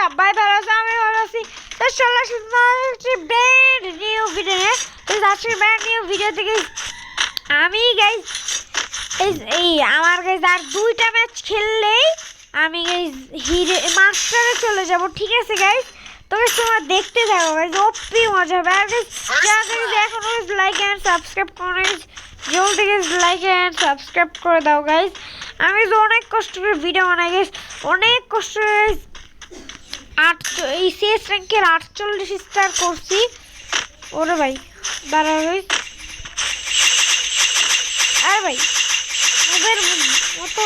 সবাই ভালো আছে? আমি ভালো আছি। তো চলে আসছি ব্র্যান্ড নিউ ভিডিও নিয়ে। তো আজকে ব্র্যান্ড নিউ ভিডিও থেকে আমি গাইজ এই আমার গাইজ আর দুইটা ম্যাচ খেললেই আমি গাইজ হিরে মাস্টারে চলে যাব, ঠিক আছে গাইজ তবে তোমার দেখতে থাকো গাইজ অপি মজা হবে। আর গাইজ যারা গাইজ লাইক অ্যান্ড সাবস্ক্রাইব করে জলদি গাইজ লাইক অ্যান্ড সাবস্ক্রাইব করে দাও গাইজ আমি তো অনেক কষ্ট করে ভিডিও বানাই গাইজ অনেক কষ্ট করে আট, এই শেষ র্যাঙ্কের আটচল্লিশ স্টার করছি। ওরে ভাই, দাঁড়া ভাই আরে ভাই, ওদের মতো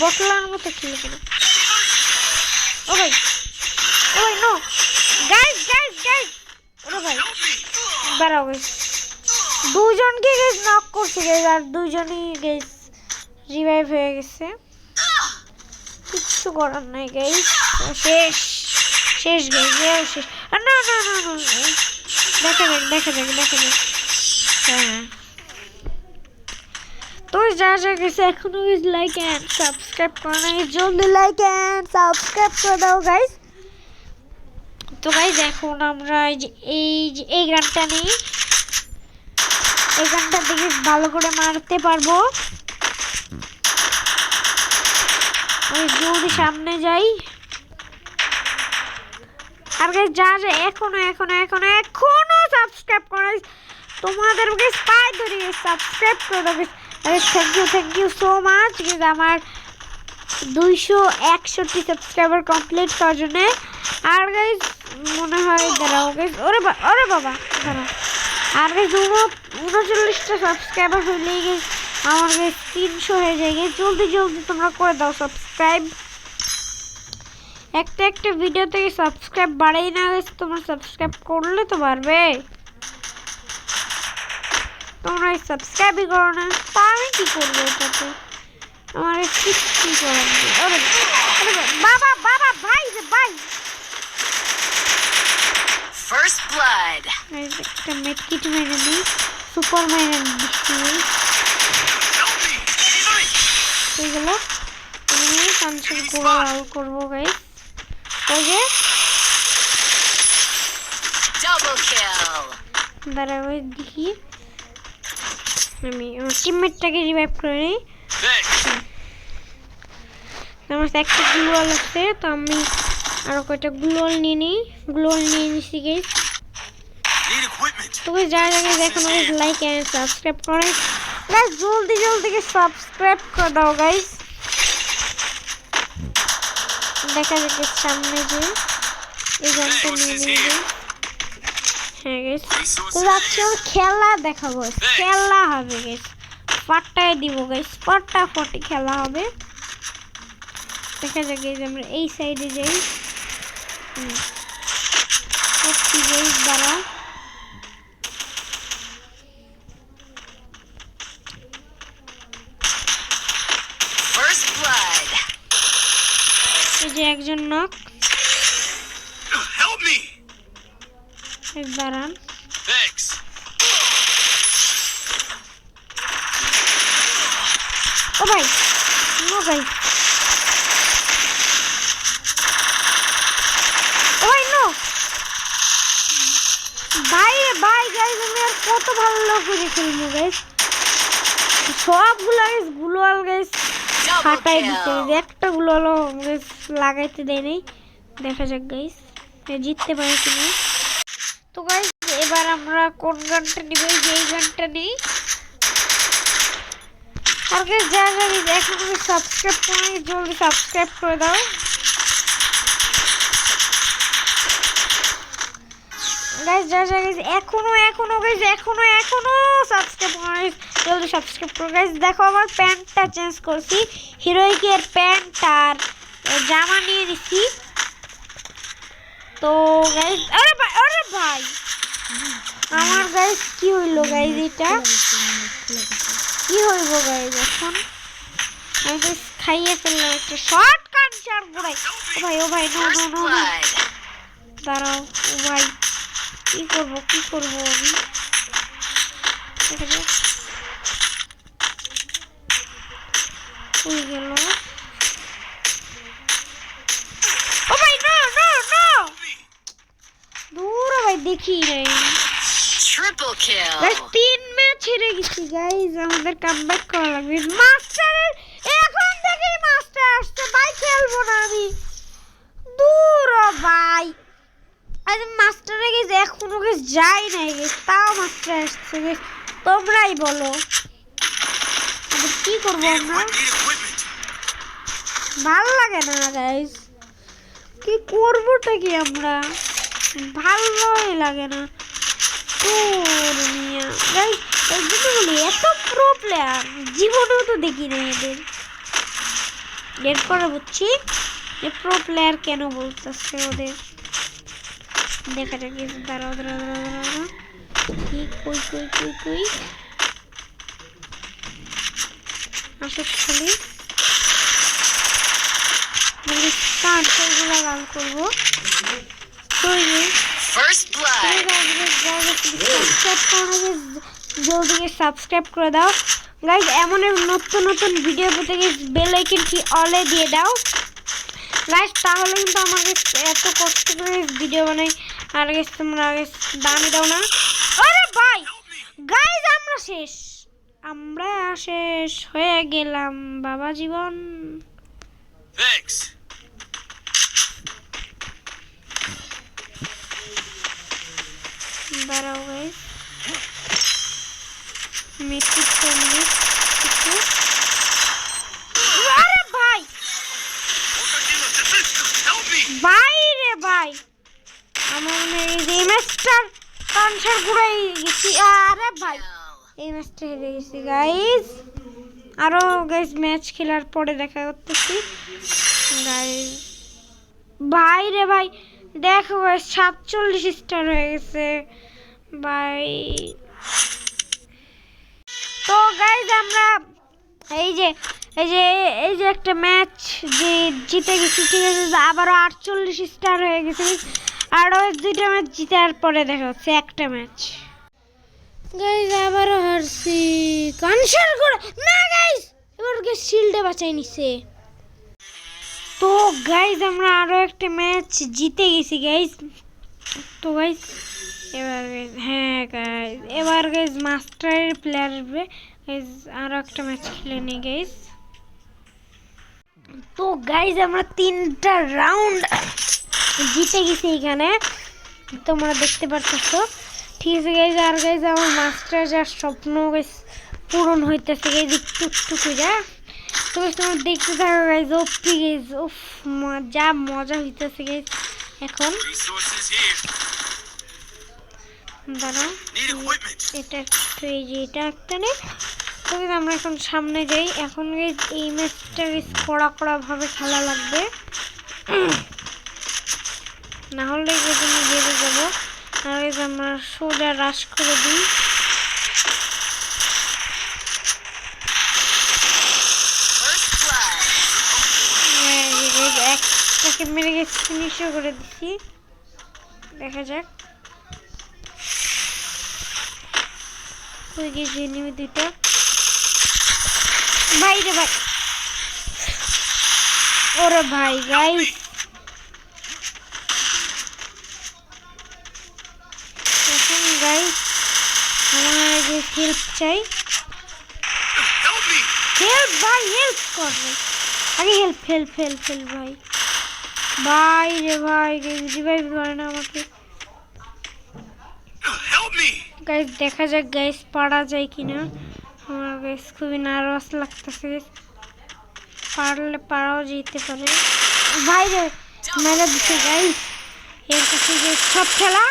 বটলার মতো খেলে কেন? ও ভাই ও ভাই নো গাইস গাইস গাইস ওরে ভাই দাঁড়াও গাইস দুজনকে গেস নক করছে গেস আর দুজনই গেস রিভাইভ হয়ে গেছে। কিচ্ছু করার নাই গাইস শেষ। শেষ গাইস শেষ। আর না না না না দেখা যাক দেখা যাক দেখা যাক। হ্যাঁ তো যা যা গেছে, এখনও লাইক অ্যান্ড সাবস্ক্রাইব করে না জলদি লাইক অ্যান্ড সাবস্ক্রাইব করে দাও গাইস তো গাইস এখন আমরা এই যে এই যে, এই গানটা নিই। এই গানটা দেখে ভালো করে মারতে পারব। আমি জলদি সামনে যাই আর যা যা এখনও এখনও এখনও এখনও সাবস্ক্রাইব করে তোমাদের গাইস পায়ে ধরে সাবস্ক্রাইব করে guys। আরে thank you thank you so much guys আমার দুইশো একষট্টি সাবস্ক্রাইবার কমপ্লিট করার জন্য। আর গাইস মনে হয় দাঁড়াও গাইস ওরে ওরে বাবা, দাঁড়াও। আর গাইস উনচল্লিশটা সাবস্ক্রাইবার হইলেই গাইস আমার গাইস তিনশো হয়ে যায়। গাইস জলদি জলদি তোমরা করে দাও সাবস্ক্রাইব একটা একটা ভিডিও থেকে সাবস্ক্রাইব বাড়াই না গেছে তোমরা সাবস্ক্রাইব করলে তো পারবে তোমরা সাবস্ক্রাইবই করো না তা আমি কী করব এটাতে? আমার কিচ্ছু করার বাবা বাবা ভাই রে ভাই. এই যে একটা মেটকিট মেরে নিই সুপার মেরে দিচ্ছি হয়ে গেল। আমি গুঁড়ো লাল করব গাইস ওই দেখি। আমি আমার টিমমেটটাকে রিভাইভ করে নিই। আমার একটা গ্লোয়াল আছে তো আমি আরও কয়টা গ্লোয়াল নিয়ে নিই। গ্লোয়াল নিয়ে নিছি গাইস Need equipment. তো guys, যারা যারা লাইক এন্ড সাবস্ক্রাইব করে জলদি জলদি সাবস্ক্রাইব করে দাও গাইস দেখা যাচ্ছে সামনে যে এই গানটা নিয়ে নিয়ে হ্যাঁ গাইস তো যাচ্ছি আমার খেলা দেখাবো। খেলা হবে গেছ পাট্টায় দিব গেছ পাট্টা ফটি খেলা হবে। দেখা যাক আমরা এই সাইডে যাই। হুম গাইস দাঁড়া First blood. এই যে একজন নক Help me. এই দাঁড়ান। ও ভাই নো ভাই। ও ভাই নো। ভাই ভাই গাইস আমি আর কত ভালো করে খেলব গাইস সবগুলো গাইস গুলোয়াল গাইস Double ফাটাই দিতে একটা গুলোয়াল গাইস লাগাইতে দেয় দেখা যাক গাইস জিততে পারে কিনা। তো গাইস এবার আমরা কোন গানটা নিব? এই গানটা নেই। আর গাইস যা guys এখন আমি সাবস্ক্রাইব করে জলদি সাবস্ক্রাইব করে দাও। গাইস যা যা guys এখনও এখনও গাইস এখনও এখনও সাবস্ক্রাইব করে জলদি সাবস্ক্রাইব করো। গাইস দেখো আমার প্যান্টটা চেঞ্জ করছি। হিরোইকের প্যান্ট আর জামা নিয়ে নিছি তো গাইস আরে ভাই আরে ভাই। আমার গাইস কি হইল গাইস এটা? কি হইব গাইস এখন? আমি তো খাইয়ে ফেললাম একটা শর্ট কান চার গোড়াই ও ভাই ও ভাই নো নো নো দাঁড়াও, ও ভাই, কি করব কি করব আমি? হয়ে গেল। দেখি নাই Triple গাইস তিন ম্যাচ হেরে গেছি গাইস আমাদের কামব্যাক করা লাগবে। মাস্টারের এখন থেকেই মাস্টার আসছে ভাই খেলব না আমি। দূর ভাই। আজ মাস্টারে গেছে এখনও গেছে যাই নাই গেছে তাও মাস্টার আসছে গেছে তোমরাই বলো। কি করব আমরা. ভালো লাগে না গাইস কি করবোটা কি আমরা? ভালোই লাগে না। এত প্রো প্লেয়ার জীবনেও তো দেখি না এদের। এরপরে বুঝছি যে প্রো প্লেয়ার কেন বলতেছে ওদের। দেখা যাক দাঁড়াও দাঁড়াও দাঁড়াও দাঁড়াও কি, কই কই কই কই? আসো খালি মানে কাঁচগুলো গান করব। তৈরি First blood. জলদি সাবস্ক্রাইব করে দাও। গাইজ এমন নতুন নতুন ভিডিও পেতে গেলে বেল আইকনটি অলে দিয়ে দাও। গাইজ তাহলে কিন্তু আমাকে এত কষ্ট করে ভিডিও বানাই। আর গেছ তোমরা আগে দামি দাও না। আরে ভাই গাইজ আমরা শেষ। আমরা শেষ হয়ে গেলাম বাবা জীবন। Thanks. দাঁড়াও মিনিট একটু আরে ভাই! গেছি। গাইজ আরও গাইজ ম্যাচ খেলার পরে দেখা করতেছি। গাইজ ভাই রে ভাই! দেখো সাতচল্লিশ স্টার হয়ে গেছে। ভাই তো গাইজ আমরা এই যে এই যে এই যে একটা ম্যাচ যে জিতে গেছি, ঠিক আছে আবারও আটচল্লিশ স্টার হয়ে গেছে। আরও দুইটা ম্যাচ জিতার পরে দেখা হচ্ছে, একটা ম্যাচ গাইজ আবারও হারছি। কনসার করে না গাইজ এবার শিল্ডে বাঁচাই নিছে। তো গাইজ আমরা আরও একটা ম্যাচ জিতে গেছি গাইজ তো গাইজ এবার হ্যাঁ গাইজ এবার গাইজ মাস্টারের প্লেয়ার গাইজ আরও একটা ম্যাচ খেলে নি গাইজ তো গাইজ আমরা তিনটা রাউন্ড জিতে গেছি এখানে। তোমরা দেখতে পারতেছো। ঠিক আছে গাইজ আর গাইজ আমার মাস্টার যার স্বপ্ন গাইজ পূরণ হইতেছে গাইজ একটু একটু করে তো তোমরা দেখতে থাকো গাইজ ওপি গাইজ উফ যা মজা হইতেছে গাইজ এখন. দাঁড়াও. এটা একটু এই যে এটা একটা নে। তো guys, আমরা এখন সামনে যাই। এখন এই ম্যাচটা গাইজ কড়া কড়া ভাবে খেলা লাগবে। না হলে আমি হেরে যাব। আর আমরা সোজা রাশ করে দিই। হ্যাঁ, একটাকে মেরে গেছে ফিনিশও করে দিচ্ছি। দেখা যাক। হয়ে গেছে এনিমি দুইটা। ভাই রে ভাই। ওরে ভাই গাইস এখন গাইস আমার হেল্প চাই। হেল্প ভাই হেল্প কর। ভাই। আগে হেল্প হেল্প হেল্প হেল্প ভাই। ভাই রে ভাই রিভাইভ করে না আমাকে! গাইস দেখা যাক গাইস পারা যায় কিনা। আমার গাইস খুবই নার্ভাস লাগতেছে। পারলে পারাও যেতে পারে। ভাই রে মেরে দিচ্ছে গাইস এর কাছে যে সব খেলা।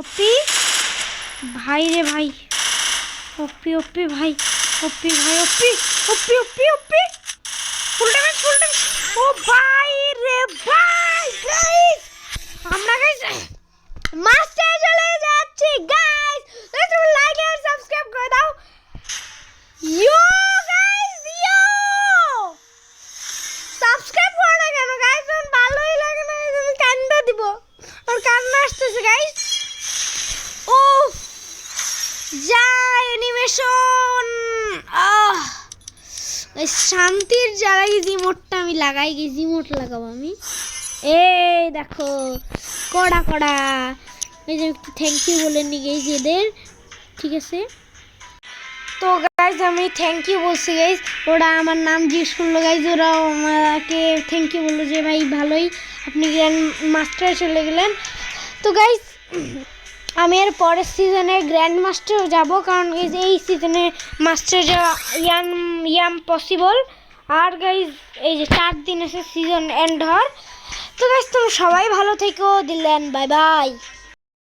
ওপি, ভাই রে ভাই। ওপি ওপি ভাই ওপি ভাই, ওপি ওপি ওপি ওপি। ফুল ড্যামেজ ফুল ড্যামেজ ও ভাই রে ভাই গাইস আমরা গাইস মাস্টার চলে যাচ্ছি গাইস তোমরা লাইক আর সাবস্ক্রাইব করে দাও ইয়ো গাইস ইয়ো সাবস্ক্রাইব করো না কেন গাইস যখন ভালোই লাগে না আমি কান্না দিব আর কান্না আসতেছে গাইস ও যা অ্যানিমেশন আহ ওই শান্তির জায়গায় জিমোটটা আমি লাগাই গেছি জিমোট লাগাবো আমি। এই দেখো, কড়া কড়া। এই যে একটু থ্যাংক ইউ বলে নি গাইজ এদের, ঠিক আছে? তো গাইজ আমি থ্যাংক ইউ বলছি গাইজ ওরা আমার নাম জিজ্ঞেস করল গাইজ ওরা আমাকে থ্যাংক ইউ বলল যে, ভাই, ভালোই আপনি গ্র্যান্ড মাস্টারে চলে গেলেন। তো গাইজ আমি এর পরের সিজনে গ্র্যান্ড মাস্টার যাব, কারণ এই সিজনে মাস্টার যাওয়া yum yum possible are guys এই যে চার দিন এসে সিজন এন্ড হওয়ার। তো গাইজ তুমি সবাই ভালো থেকো। দিলেন বাই বাই